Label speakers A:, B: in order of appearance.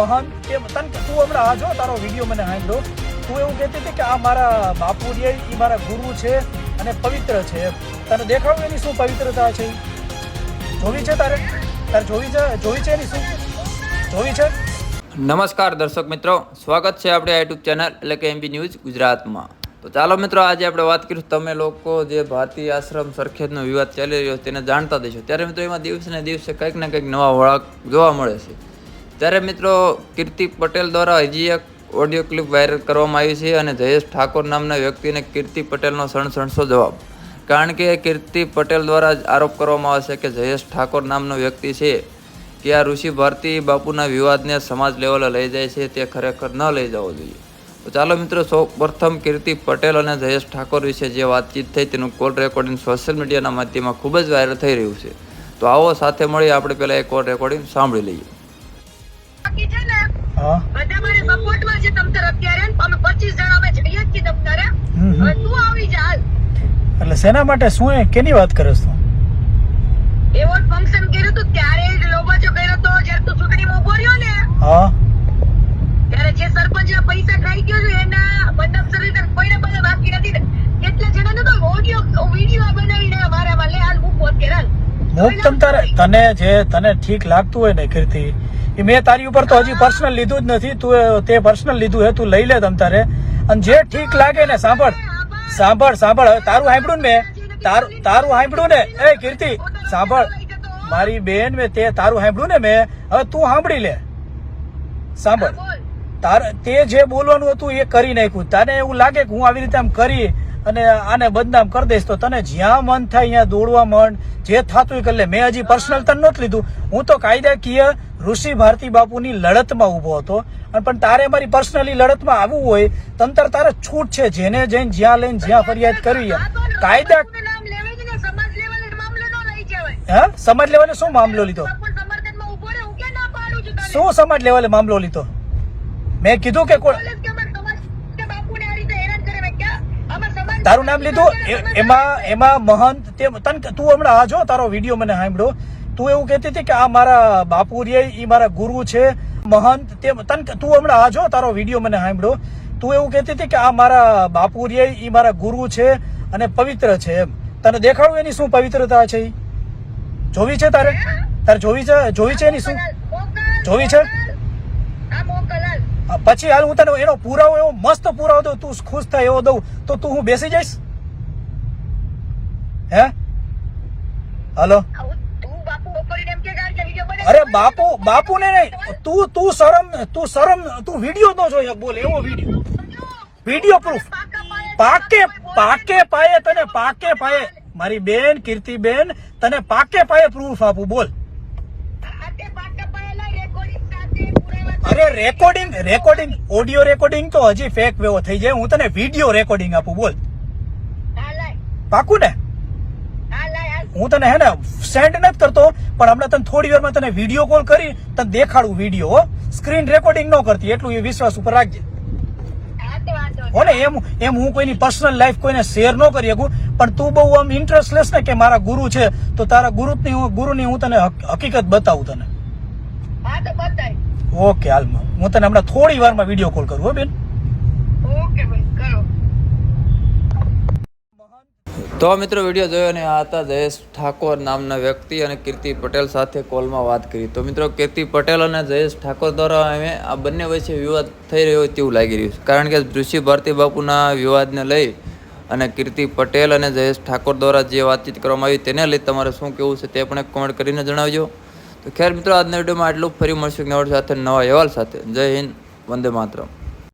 A: મહાન કે તને તું હમણાં આ જો, તારો વીડિયો મને હાંડો તું એવું કહેતી હતી કે આ મારા બાપુ રે એ મારા ગુરુ છે અને પવિત્ર છે. તને દેખાડું એની શું પવિત્રતા છે? જોવી છે તારે? તારે જોવી છે? જોવી છે એની શું? જોવી છે?
B: નમસ્કાર દર્શક મિત્રો, સ્વાગત છે આપણે યુટ્યુબ ચેનલ એટલે કે એમબી ન્યૂઝ ગુજરાતમાં. તો ચાલો મિત્રો, આજે આપણે વાત કરીશું, તમે લોકો જે ભારતીય આશ્રમ સરખેજનો વિવાદ ચાલી રહ્યો છે તેને જાણતા દેશો ત્યારે મિત્રો, એમાં દિવસે દિવસે કંઈક ને કંઈક નવા વળાંક જોવા મળે છે. ત્યારે મિત્રો કીર્તિ પટેલ દ્વારા હજી એક ઓડિયો ક્લિપ વાયરલ કરવામાં આવી છે અને જયેશ ઠાકોર નામના વ્યક્તિને કીર્તિ પટેલનો સણસણસો જવાબ. કારણ કે કીર્તિ પટેલ દ્વારા જ આરોપ કરવામાં આવે છે કે જયેશ ઠાકોર નામનો વ્યક્તિ છે કે આ ઋષિ ભારતી બાપુના વિવાદને સમાજ લેવલે લઈ જાય છે તે ખરેખર ન લઈ જવો જોઈએ. તો ચાલો મિત્રો સૌ પ્રથમ કીર્તિ પટેલ અને જયેશ ઠાકોર વિશે જે વાતચીત થઈ તેનું કોલ રેકોર્ડિંગ સોશિયલ મીડિયાના માધ્યમમાં ખૂબ જ વાયરલ થઈ રહ્યું છે. તો આવો સાથે મળી આપણે પહેલાં એ કોલ રેકોર્ડિંગ સાંભળી લઈએ.
C: બધા મારે સપોર્ટમાં છે તમતાર અત્યારે અમે પચીસ જણા અમે જઈએ છીએ તમતારે
A: હમ હમ.
C: હવે તું આવી જા હાલ.
A: એટલે શેના માટે શું એ કેની વાત કરે તું?
C: એવો ફંક્શન કર્યું હતું ત્યારે જ લોબાચો કર્યો હતો જ્યારે તું ચૂંટણીમાં ઊભો રહ્યો ને
A: હા.
C: ત્યારે જે સરપંચ પૈસા ખાઈ ગયો છે એના મંડપ સર્વિસ કોઈને બધા બાકી નથી. તો ઓડિયો વીડિયો બનાવીને મારામાં લે હાલ
A: હું તમ તારે તને જે તને ઠીક લાગતું હોય ને કીર્તિ એ મેં તારી ઉપર તો હજી પર્સનલ લીધું જ નથી. તું તે પર્સનલ લીધું હે, તું લઈ લે તમ તારે અને જે ઠીક લાગે ને, સાંભળ. સાંભળ સાંભળ. હવે તારું સાંભળ્યું ને મેં. તારું તારું સાંભળ્યું ને. એ કીર્તિ, સાંભળ. મારી બેન મેં તે તારું સાંભળ્યું ને મેં. હવે તું સાંભળી લે. સાંભળ. તાર, તે જે બોલવાનું હતું એ કરી નાખ્યું. તને એવું લાગે કે હું આવી રીતે આમ કરી અને આને બદનામ કરી દઈશ તો તને જ્યાં મન થાય ત્યાં દોડવા મન. જે થતું એ કરી મેં હજી પર્સનલ તને નહોતું લીધું. હું તો કાયદાકીય ઋષિ ભારતી બાપુની લડતમાં ઊભો હતો. અને પણ તારે મારી પર્સનલી લડતમાં આવવું હોય તંતર તારે છૂટ છે. જેને જઈને જ્યાં લઈને જ્યાં ફરિયાદ કરવી કાયદા હા? સમાજ લેવલે શું મામલો લીધો? શું સમાજ લેવલે મામલો લીધો? મેં કીધું કે કોઈ
C: પોલીસ કે અમારા સમાજ કે બાપુને આ રીતે હેરાન કરે મેં ક્યાં? અમારા સમાજ-
A: તારું નામ લીધું? એમાં એમાં મહંત તે તને તું હમણાં આ જો તારો વીડિયો મને સાંભળ્યો. તું એવું કહેતી હતી કે આ મારા બાપુ રે એ મારા ગુરુ છે. મહંત તે તને તું હમણાં આ જો તારો વીડિયો મને સાંભળ્યો. તું એવું કહેતી હતી કે આ મારા બાપુ રે એ મારા ગુરુ છે અને પવિત્ર છે એમ. તને દેખાડું એની શું પવિત્રતા છે? જોવી છે તારે? તારે જોવી છે જોવી છે એની શું? જોવી છે? પછી હાલ હું તને એનો પુરાવો એવો મસ્ત પુરાવો દઉં તું ખુશ થાય એવો દઉં તો તું હું બેસી જઈશ? હે? હલો?
C: બને
A: અરે બાપુ બાપુ ને નહીં તું તું શરમ તું શરમ તું વીડિયો નો જોઈ બોલ એવો વીડિયો. વીડિયો પ્રૂફ પાકે પાકે પાયે તને પાકે પાયે. મારી બેન કીર્તિબેન તને પાકે પાયે પ્રૂફ આપું બોલ
C: હાથે પાકા પાયેલા રેકોર્ડિંગ સાથે પુરાવા
A: અરે રેકોર્ડિંગ રેકોર્ડિંગ ઓડિયો રેકોર્ડિંગ તો હજી ફેક વેવો થઈ જાય. હું તને વીડિયો રેકોર્ડિંગ આપું બોલ. પાકું ને?
C: હા
A: તને હે ને સેન્ડ નથી કરતો પણ હમણાં તને થોડી વારમાં તને વીડિયો કોલ કરી તને દેખાડું વીડિયો સ્ક્રીન રેકોર્ડિંગ ન કરતી એટલું એ વિશ્વાસ ઉપર રાખજે.
C: હા
A: ને એમ એમ હું કોઈની પર્સનલ લાઈફ કોઈને શેર ન કરી શકું પણ તું બહુ આમ ઇન્ટરેસ્ટ લેસ ને કે મારા ગુરુ છે તો તારા ગુરુની હું ગુરુની હું તને હકીકત બતાવું તને.
C: હા તો બતાય.
A: ઓકે હાલમાં. હું તને હમણાં થોડી વારમાં વીડિયો કોલ કરું હો બેન.
C: ઓકે ભાઈ કરો.
B: તો મિત્રો વીડિયો જોયો અને આ હતા જયેશ ઠાકોર નામના વ્યક્તિ અને કીર્તિ પટેલ સાથે કોલમાં વાત કરી. તો મિત્રો કીર્તિ પટેલ અને જયેશ ઠાકોર દ્વારા અમે આ બંને વચ્ચે વિવાદ થઈ રહ્યો તેવું લાગી રહ્યું છે. કારણ કે ઋષિ ભારતી બાપુના વિવાદને લઈ અને કીર્તિ પટેલ અને જયેશ ઠાકોર દ્વારા જે વાતચીત કરવામાં આવી તેને લઈ તમારે શું કહેવું છે તે પણ એક કોમેન્ટ કરીને જણાવજો. તો ખેર મિત્રો, આજના વિડીયોમાં આટલું ફરી મળશું નવા સાથે, નવા અહેવાલ સાથે. જય હિન્દ, વંદે માતરમ.